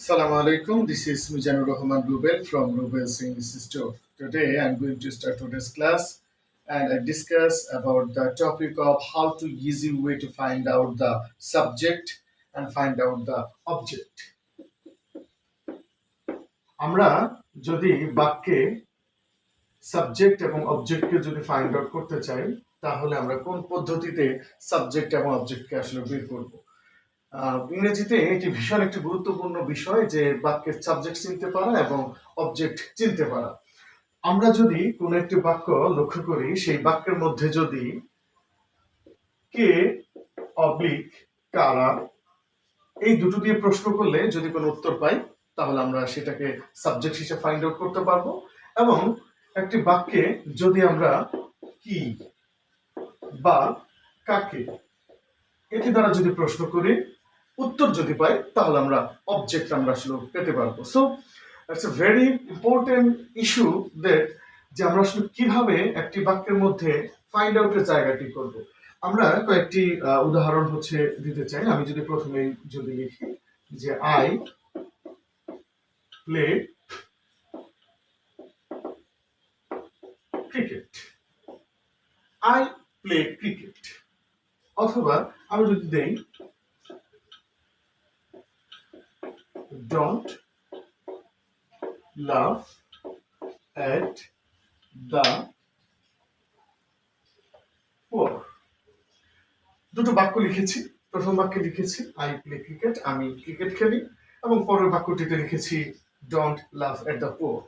Assalamu alaikum. This is Mijanur Rahman Rubel from Rubel's English Store. Today I'm going to start today's class and I discuss about the topic of how to easy way to find out the subject and find out the object. আমরা যদি বাক্যে subject এবং অবজেক্টকে যদি find out করতে চাই তাহলে আমরা কোন পদ্ধতিতে সাবজেক্ট এবং অবজেক্টকে আসলে বের করব ইংরেজিতে এটি ভীষণ একটি গুরুত্বপূর্ণ বিষয় যে বাক্যের সাবজেক্ট চিনতে পারা এবং অবজেক্ট চিনতে পারা। আমরা যদি কোনো একটি বাক্য লক্ষ্য করি, সেই বাক্যের মধ্যে যদি কে অবলিক কারা, এই দুটো দিয়ে প্রশ্ন করলে যদি কোনো উত্তর পাই, তাহলে আমরা সেটাকে সাবজেক্ট হিসেবে ফাইন্ড আউট করতে পারব এবং একটি বাক্যে যদি আমরা কি বা কাকে, এটি দ্বারা যদি প্রশ্ন করি উত্তর যদি পাই, তাহলে আমরা অবজেক্ট আমরা আসলে পেতে পারব। So it's a very important issue that যে আমরা আসলে কীভাবে একটি বাক্যের মধ্যে ফাইন্ড আউটের জায়গাটি করব। আমরা কয়েকটি উদাহরণ হচ্ছে দিতে চাই। আমি যদি প্রথমে যদি লিখি যে I play cricket I play cricket অথবা আমি যদি দেই don't laugh at the poor. দুটো বাক্য লিখেছি। প্রথম বাক্যে লিখেছি আই প্লে ক্রিকেট আমি ক্রিকেট খেলি। এবং পরের বাক্যটিতে লিখেছি don't laugh at the poor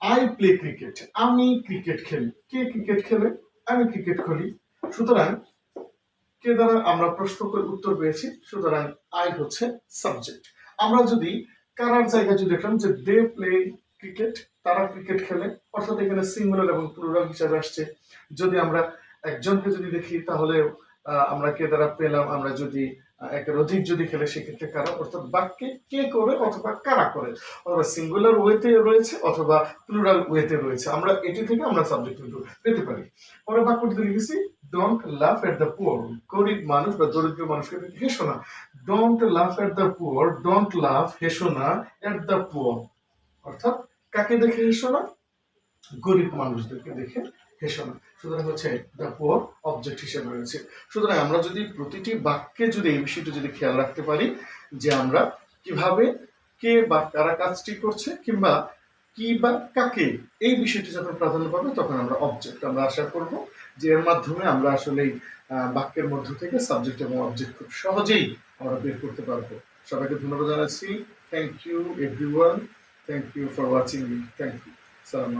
I play cricket আমি ক্রিকেট খেলি। কে ক্রিকেট খেলে? আমি ক্রিকেট খেলি। সুতরাং, কে দ্বারা আমরা প্রশ্ন করে উত্তর পেয়েছি? সুতরাং আই হচ্ছে সাবজেক্ট আমরা যদি কারার জায়গায় যদি দেখলাম যে দে প্লে ক্রিকেট, তারা ক্রিকেট খেলে, অর্থাৎ এখানে সিঙ্গুলার এবং প্লুরাল হিসাবে আসছে। যদি আমরা একজনকে যদি দেখি, তাহলে আমরা কে দ্বারা পেলাম? আমরা যদি একের অধিক যদি খেলে, সেক্ষেত্রে কারা? অর্থাৎ বাক্যে কে করে অথবা কারা করে? অথবা সিঙ্গুলার ওয়েতে রয়েছে অথবা প্লুরাল ওয়েতে রয়েছে। আমরা এটি থেকে আমরা সাবজেক্ট কিন্তু পেতে পারি। পরে বাক্যটি লিখেছি don't laugh at the poor গরিব মানুষ বা দরিদ্র মানুষকে হেসো না। Don't laugh at the poor don't laugh হেসো না এট দ্য পুয়ার অর্থাৎ কাকে দেখে হেসো না? গরিব মানুষদেরকে দেখে হেসো না। সুতরাং হচ্ছে দ্য পুয়ার অবজেক্ট হিসেবে রয়েছে। সুতরাং আমরা যদি প্রতিটি বাক্যে যদি এই বিষয়টা যদি খেয়াল রাখতে পারি, যে আমরা কীভাবে কে বা কারা কাজটি করছে, কিংবা কি বা কাকে? এই বিষয়টি যখন প্রাধান্য পাবে, তখন আমরা অবজেক্ট আমরা আশা করব যে এর মাধ্যমে আমরা আসলে বাক্যের মধ্য থেকে সাবজেক্ট এবং অবজেক্ট খুব সহজেই আমরা বের করতে পারব। সবাইকে ধন্যবাদ জানাচ্ছি। Thank you everyone thank you for watching me thank you সালাম